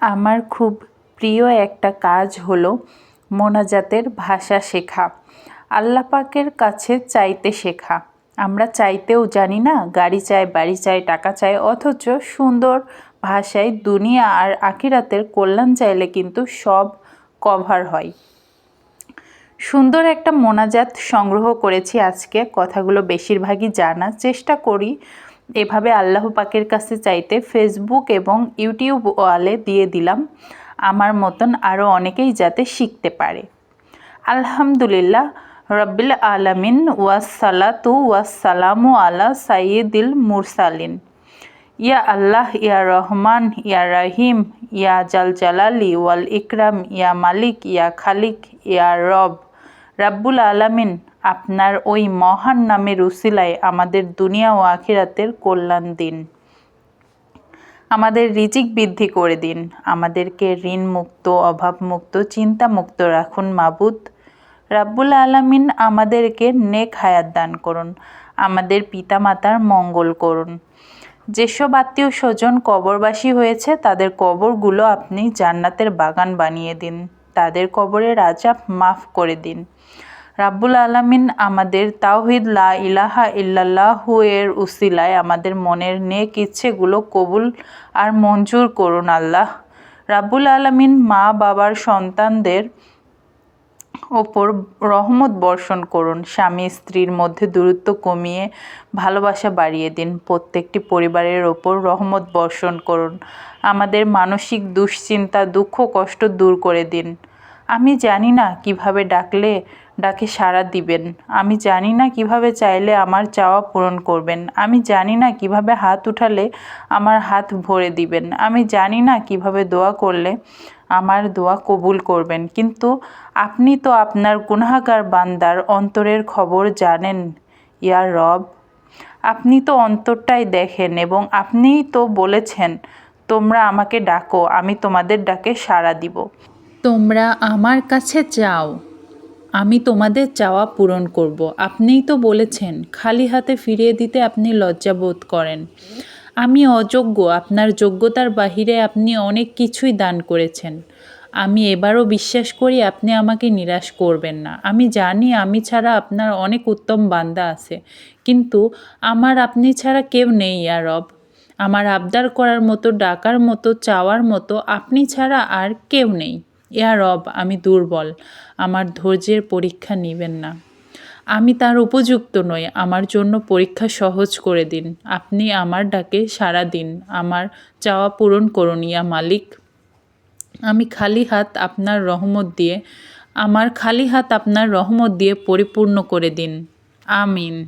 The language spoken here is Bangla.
আমার খুব প্রিয় একটা কাজ হলো মোনাজাতের ভাষা শেখা। আল্লাপাকের কাছে চাইতে শেখা। আমরা চাইতেও জানি না গাড়ি চাই বাড়ি চাই টাকা চাই অথচ সুন্দর ভাষায় দুনিয়া আর আখিরাতের কল্যাণ চাইলে কিন্তু সব কভার হয়। সুন্দর একটা মোনাজাত সংগ্রহ করেছি আজকে। কথাগুলো বেশিরভাগই জানার চেষ্টা করি। এভাবে আল্লাহ পাকের কাছে চাইতে ফেসবুক এবং ইউটিউব ওয়ালে দিয়ে দিলাম। আমার মতন আরও অনেকেই যাতে শিখতে পারে। আলহামদুলিল্লাহ, রব্বিল আলামিন ওয়াসালাতু ওয়াসালামু আলা সাইয়িদিল মুরসালিন। ইয়া আল্লাহ, ইয়া রহমান, ইয়া রাহিম, ইয়া জাল জালালি ওয়াল ইকরাম, ইয়া মালিক, ইয়া খালিক, ইয়া রব। রাব্বুল আলামিন আপনার ওই মহান নামের উসিলায় আমাদের দুনিয়া ও আখিরাতের কল্যাণ দিন। আমাদের রিজিক বৃদ্ধি করে দিন। আমাদেরকে ঋণ মুক্ত অভাব মুক্ত চিন্তা মুক্ত রাখুন মাবুদ। রাব্বুল আলামিন আমাদেরকে নেক হায়াত দান করুন। আমাদের পিতামাতার মঙ্গল করুন। যেসব আত্মীয় স্বজন কবরবাসী হয়েছে, তাদের কবরগুলো আপনি জান্নাতের বাগান বানিয়ে দিন। তাদের কবরের আজাব মাফ করে দিন। রাব্বুল আলামিন আমাদের তাওহিদ লা ইলাহা ইল্লাল্লাহু এর উসিলায় আমাদের মনের নেক ইচ্ছেগুলো কবুল আর মঞ্জুর করুন, আল্লাহ। রাব্বুল আলামিন মা বাবার সন্তানদের ওপর রহমত বর্ষণ করুন, স্বামী স্ত্রীর মধ্যে দূরত্ব কমিয়ে ভালোবাসা বাড়িয়ে দিন, প্রত্যেকটি পরিবারের ওপর রহমত বর্ষণ করুন, আমাদের মানসিক দুশ্চিন্তা, দুঃখ, কষ্ট দূর করে দিন। আমি জানি না কীভাবে ডাকলে ডাকে সাড়া দিবেন। আমি জানি না কীভাবে চাইলে আমার চাওয়া পূরণ করবেন। আমি জানি না কীভাবে হাত উঠালে আমার হাত ভরে দিবেন। আমি জানি না কীভাবে দোয়া করলে আমার দোয়া কবুল করবেন। কিন্তু আপনি তো আপনার গুনাহাগার বান্দার অন্তরের খবর জানেন, ইয়া রব। আপনি তো অন্তরটাই দেখেন এবং আপনিই তো বলেছেন, তোমরা আমাকে ডাকো, আমি তোমাদের ডাকে সাড়া দিব। তোমরা আমার কাছে চাও। আমি তোমাদের চাওয়া পূরণ করব। আপনিই তো বলেছেন, খালি হাতে ফিরিয়ে দিতে আপনি লজ্জাবোধ করেন। আমি অযোগ্য, আপনার যোগ্যতার বাহিরে আপনি অনেক কিছুই দান করেছেন। আমি এবারও বিশ্বাস করি আপনি আমাকে নিরাশ করবেন না। আমি জানি আমি ছাড়া আপনার অনেক উত্তম বান্দা আছে, কিন্তু আমার আপনি ছাড়া কেউ নেই রব। আমার আবদার করার মতো, ডাকার মতো, চাওয়ার মতো আপনি ছাড়া আর কেউ নেই। ইয়া রব, আমি দুর্বল, আমার ধৈর্যের পরীক্ষা নেবেন না। আমি তার উপযুক্ত নই, আমার জন্য পরীক্ষা সহজ করে দিন। আপনি আমার ডাকে সাড়া দিন, আমার চাওয়া পূরণ করুন, ইয়া মালিক। আমি খালি হাত আপনার রহমত দিয়ে, আমার খালি হাত আপনার রহমত দিয়ে পরিপূর্ণ করে দিন। আমিন।